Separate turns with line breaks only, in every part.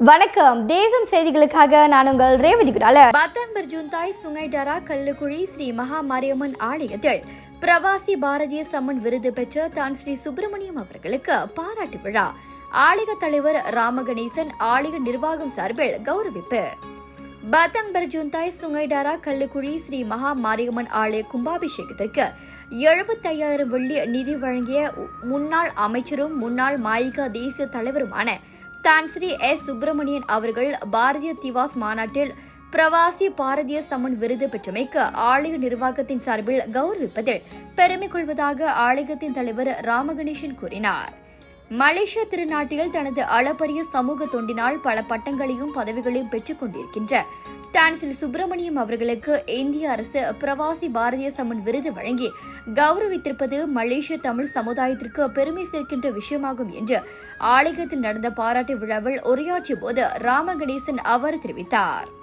வணக்கம். தேசம் செய்திகளுக்காக நான் உங்கள் ரேவதி குடால. பத்தம்பர் ஜூன்தாய் சுங்கைடரா கல்லுக்குழி ஸ்ரீ மகா மாரியம்மன் ஆலயத்தில் பிரவாசி பாரதிய சம்மன் விருது பெற்ற தான் ஸ்ரீ சுப்பிரமணியம் அவர்களுக்கு பாராட்டு விழா. ஆலய தலைவர் ராமகணேசன் ஆலய நிர்வாகம் சார்பில் கௌரவிப்பு. பத்தம்பர் ஜூன்தாய் சுங்கைடாரா கல்லுக்குழி ஸ்ரீ மகா மாரியம்மன் ஆலய கும்பாபிஷேகத்திற்கு எழுபத்தையாயிரம் வெள்ளி நிதி வழங்கிய முன்னாள் அமைச்சரும் முன்னாள் மாயிகா தேசிய தலைவருமான தான் ஸ்ரீ எஸ். சுப்பிரமணியன் அவர்கள் பாரதிய திவாஸ் மாநாட்டில் பிரவாசி பாரதிய சம்மன் விருது பெற்றமைக்கு ஆலய நிர்வாகத்தின் சார்பில் கௌரவிப்பதில் பெருமை கொள்வதாக ஆலயத்தின் தலைவர் ராமகணேசன் கூறினார். மலேசிய திருநாட்டில் தனது அளப்பரிய சமூக தொண்டினால் பல பட்டங்களையும் பதவிகளையும் பெற்றுக் கொண்டிருக்கின்ற டான்சில் சுப்பிரமணியம் அவர்களுக்கு இந்திய அரசு பிரவாசி பாரதிய சம்மன் விருது வழங்கி கௌரவித்திருப்பது மலேசிய தமிழ் சமுதாயத்திற்கு பெருமை சேர்க்கின்ற விஷயமாகும் என்று ஆலயத்தில் நடந்த பாராட்டு விழாவில் உரையாற்றிய போது ராமகணேசன் அவர் தெரிவித்தார்.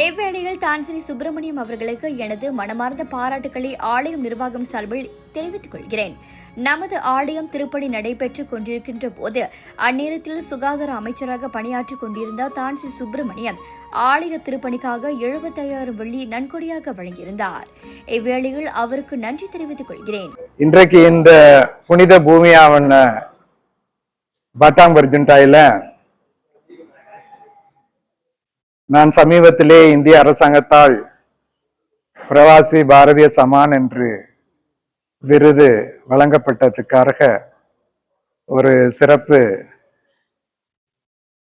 இவ்வேளையில் தான்சிரி சுப்பிரமணியம் அவர்களுக்கு எனது மனமார்ந்த பாராட்டுக்களை ஆலயம் நிர்வாகம் சார்பில் தெரிவித்துக் கொள்கிறேன். நமது ஆலயம் திருப்பணி நடைபெற்றுக் கொண்டிருக்கின்ற போது அந்நேரத்தில் சுகாதார அமைச்சராக பணியாற்றிக் கொண்டிருந்த தான்சி சுப்பிரமணியம் ஆலய திருப்பணிக்காக எழுபத்தையாயிரம் வெள்ளி நன்கொடையாக வழங்கியிருந்தார். இவ்வேளையில் அவருக்கு நன்றி தெரிவித்துக் கொள்கிறேன்.
இன்றைக்கு இந்த புனித பூமியாவன பட்டாம்பர்ஜுன்டாயில நான் சமீபத்திலே இந்திய அரசாங்கத்தால் பிரவாசி பாரதிய சமான் என்று விருது வழங்கப்பட்டதுக்காக ஒரு சிறப்பு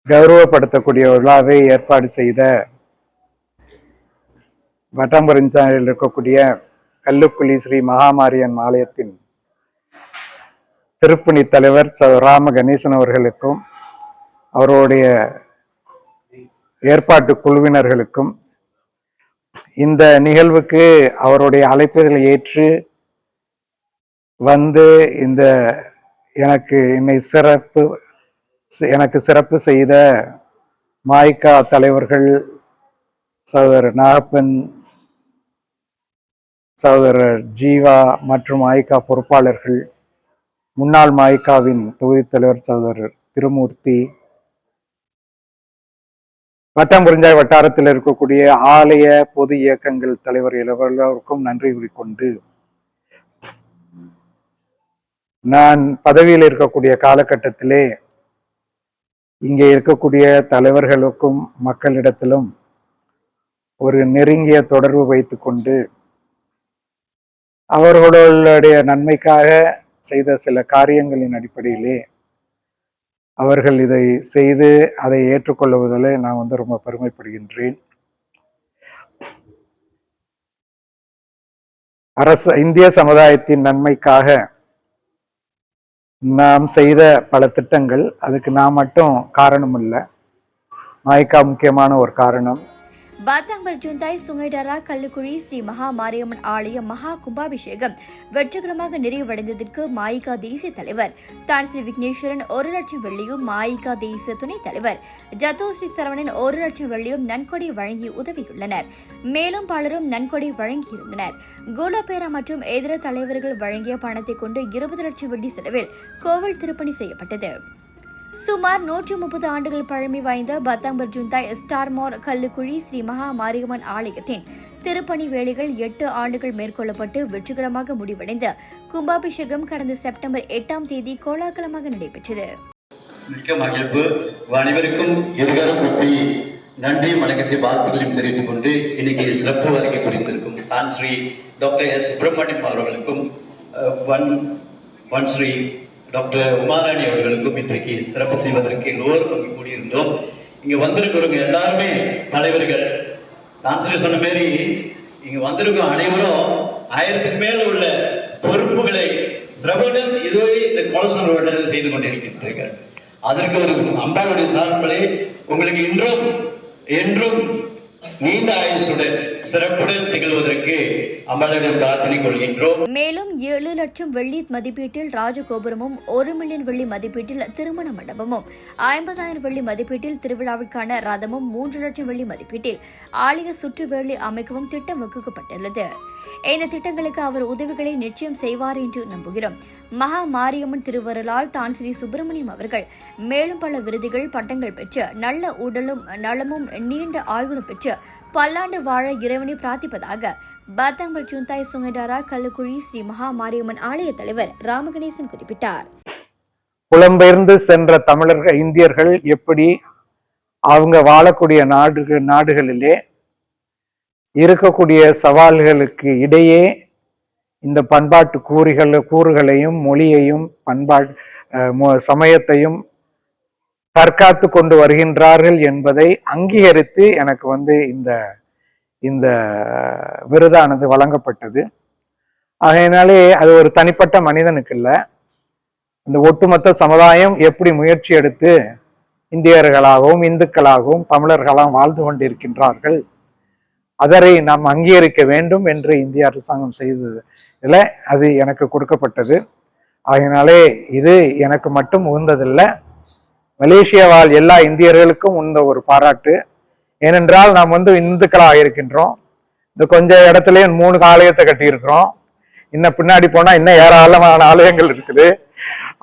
கௌரவப்படுத்தக்கூடிய விழாவை ஏற்பாடு செய்த வட்டாம்பரஞ்சாலையில் இருக்கக்கூடிய கல்லுக்குழி ஸ்ரீ மகாமாரியன் ஆலயத்தின் திருப்பணி தலைவர் ச ராம கணேசன் அவர்களுக்கும் அவருடைய ஏற்பாட்டு குழுவினர்களுக்கும் இந்த நிகழ்வுக்கு அவருடைய அழைப்புகளை ஏற்று வந்து இந்த எனக்கு என்னை சிறப்பு எனக்கு சிறப்பு செய்த மாய்கா தலைவர்கள் சகோதரர் நாகப்பன் சகோதரர் ஜீவா மற்றும் மாய்கா பொறுப்பாளர்கள் முன்னாள் மாய்காவின் தொகுதித் தலைவர் சகோதரர் திருமூர்த்தி வட்டாம்புரிஞ்சாய் வட்டாரத்தில் இருக்கக்கூடிய ஆலய பொது இயக்கங்கள் தலைவர் எல்லோருக்கும் நன்றி கூறிக்கொண்டு நான் பதவியில் இருக்கக்கூடிய காலகட்டத்திலே இங்கே இருக்கக்கூடிய தலைவர்களுக்கும் மக்களிடத்திலும் ஒரு நெருங்கிய தொடர்பு வைத்து கொண்டு அவர்களுடைய நன்மைக்காக செய்த சில காரியங்களின் அடிப்படையிலே அவர்கள் இதை செய்து அதை ஏற்றுக்கொள்வதில் நான் வந்து ரொம்ப பெருமைப்படுகின்றேன். அரசு இந்திய சமுதாயத்தின் நன்மைக்காக நாம் செய்த பல திட்டங்கள் அதுக்கு நான் மட்டும் காரணம் இல்லை நாய்க்கா முக்கியமான ஒரு காரணம்.
பாத்தாம்பர் ஜுந்தாய் சுங்கைடரா கல்லுக்குழி ஸ்ரீ மகா மாரியம்மன் ஆலய மகா கும்பாபிஷேகம் வெற்றிகரமாக நிறைவடைந்ததற்கு மாயிகா தேசிய தலைவர். தான் ஸ்ரீ விக்னேஸ்வரன் ஒரு லட்சம் வெள்ளியும் மாயிகா தேசிய துணைத் தலைவர். ஜத்தோ ஸ்ரீ சரவணன் ஒரு லட்சம் வெள்ளியும் நன்கொடை வழங்கி உதவியுள்ளனர். மேலும் பலரும் நன்கொடை வழங்கியிருந்தனர். கோலபேரா மற்றும் இதர தலைவர்கள் வழங்கிய பணத்தை கொண்டு இருபது லட்சம் வெள்ளி செலவில் கோவில் திருப்பணி செய்யப்பட்டது. சுமார் நூற்றி முப்பது ஆண்டுகள் பழமை வாய்ந்த பத்தாம்பர் ஜுந்தாய் ஸ்டார்மோர் கல்லுக்குழி ஸ்ரீ மகா மாரியம்மன் ஆலயத்தின் திருப்பணி வேலைகள் எட்டு ஆண்டுகள் மேற்கொள்ளப்பட்டு வெற்றிகரமாக முடிவடைந்த. கும்பாபிஷேகம் கடந்த செப்டம்பர் எட்டாம் தேதி கோலாகலமாக நடைபெற்றது.
மிக்க மகிழ்வு. அனைவருக்கும் இருகரம் பற்றி நன்றி வணக்கத்தை வாழ்த்துக்களையும் தெரிவித்துக் கொண்டு இன்னைக்கு சிறப்பு வருகை புரிந்திருக்கும் தான் ஸ்ரீ டாக்டர் எஸ். சுப்பிரமணியம் அவர்களுக்கும் அஹ், வன் ஸ்ரீ டாக்டர் உமாராணி அவர்களுக்கும் இன்றைக்கு சிறப்பு செய்வதற்கு எல்லோரும் அங்கே கூடியிருந்தோம். இங்க வந்திருக்கிறவங்க எல்லாருமே தலைவர்கள். தான் சொன்ன மாரி இங்க வந்திருக்கும் அனைவரும் ஆயிரத்துக்கு மேல உள்ள பொறுப்புகளை சிரவணன் இதுவரை இந்த கோலசூர் செய்து கொண்டிருக்கின்றீர்கள். அதற்கு ஒரு அம்பாளுடைய சார்பிலே உங்களுக்கு இன்றும் என்றும் நீண்ட ஆயுசுடன் சிறப்புடன் திகழ்வதற்கு அமலிடம் பிரார்த்தனை கொள்கின்றோம்.
மேலும் ஏழு லட்சம் வெள்ளி மதிப்பீட்டில் ராஜகோபுரமும் ஒரு மில்லியன் வெள்ளி மதிப்பீட்டில் திருமண மண்டபமும் ஐம்பதாயிரம் வெள்ளி மதிப்பீட்டில் திருவிழாவிற்கான ரதமும் மூன்று லட்சம் வெள்ளி மதிப்பீட்டில் ஆலய சுற்றுவேலி அமைக்கவும் திட்டம் வகுக்கப்பட்டுள்ளது. இந்த திட்டங்களுக்கு அவர் உதவிகளை நிச்சயம் செய்வார் என்று நம்புகிறோம். மகா மாரியம்மன் திருவருளால் தான் ஸ்ரீ சுப்பிரமணியம் அவர்கள் மேலும் பல விருதுகள் பட்டங்கள் பெற்று நல்ல உடலும் நலமும் நீண்ட ஆயுளும் பெற்று பல்லாண்டு வாழ இறைவனை பிரார்த்திப்பதாக பாத்தாம்பர் சுந்தாய் சுங்கடாரா கல்லுக்குழி ஸ்ரீ மகா மாரியம்மன் ஆலய தலைவர் ராமகணேசன் குறிப்பிட்டார்.
புலம்பெயர்ந்து சென்ற தமிழர்கள் இந்தியர்கள் எப்படி அவங்க வாழக்கூடிய நாடு நாடுகளிலே இருக்கக்கூடிய சவால்களுக்கு இடையே இந்த பண்பாட்டு கூறுகள் கூறுகளையும் மொழியையும் பண்பாட்டு சமயத்தையும் தற்காத்து கொண்டு வருகின்றார்கள் என்பதை அங்கீகரித்து எனக்கு வந்து இந்த இந்த விருதானது வழங்கப்பட்டது. ஆகையினாலே அது ஒரு தனிப்பட்ட மனிதனுக்கு இல்லை. இந்த ஒட்டுமொத்த சமுதாயம் எப்படி முயற்சி எடுத்து இந்தியர்களாகவும் இந்துக்களாகவும் தமிழர்களாகவும் வாழ்ந்து கொண்டிருக்கின்றார்கள் அதரை நாம் அங்கீகரிக்க வேண்டும் என்று இந்திய அரசாங்கம் செய்தது இல்லை அது எனக்கு கொடுக்கப்பட்டது. ஆகையினாலே இது எனக்கு மட்டும் உகந்ததில்லை. மலேசியா வாழ் எல்லா இந்தியர்களுக்கும் உந்த ஒரு பாராட்டு. ஏனென்றால் நாம் வந்து இந்துக்களாக இருக்கின்றோம். இந்த கொஞ்சம் இடத்துலயே மூணு ஆலயத்தை கட்டியிருக்கிறோம். இன்னும் பின்னாடி போனால் இன்னும் ஏராளமான ஆலயங்கள் இருக்குது.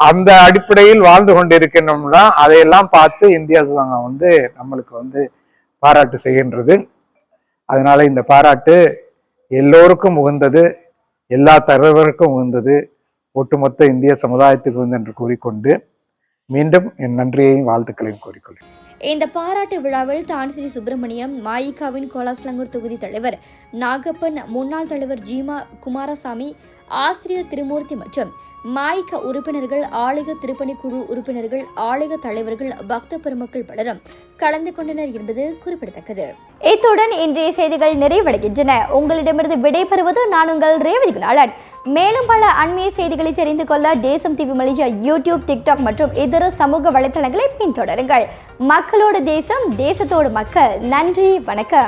அந்த அடிப்படையில் வாழ்ந்து கொண்டிருக்கின்றோம்னா அதையெல்லாம் பார்த்து இந்திய சங்கம் வந்து நம்மளுக்கு வந்து பாராட்டு செய்கின்றது. அதனால இந்த பாராட்டு எல்லோருக்கும் உகந்தது எல்லா தரவருக்கும் உகந்தது ஒட்டுமொத்த இந்திய சமுதாயத்துக்கு உகந்தது என்று கூறிக்கொண்டு மீண்டும் என் நன்றியையும் வாழ்த்துக்களையும் கூறிக்கொள்கிறேன்.
இந்த பாராட்டு விழாவில் தான்சிரி சுப்பிரமணியம் மாயிகாவின் கோலாஸ்லங்கூர் தொகுதி தலைவர் நாகப்பன் முன்னாள் தலைவர் ஜீமா குமாரசாமி ஆசிரியர் திருமூர்த்தி மற்றும் மாயிக்க உறுப்பினர்கள் ஆலய திருப்பணி குழு உறுப்பினர்கள் ஆலய தலைவர்கள் பக்த பெருமக்கள் பலரும் கலந்து கொண்டனர் என்பது குறிப்பிடத்தக்கது. இத்துடன் இன்றைய செய்திகள் நிறைவடைகின்றன. உங்களிடமிருந்து விடைபெறுவது நான் உங்கள் ரேவதி குணாளன் மேலும் பல அண்மைய செய்திகளை தெரிந்து கொள்ள தேசம் டிவி மலேசியா யூடியூப் டிக்டாக் மற்றும் இதர சமூக வலைத்தளங்களை பின்தொடருங்கள். மக்களோட தேசம் தேசத்தோட மக்கள். நன்றி வணக்கம்.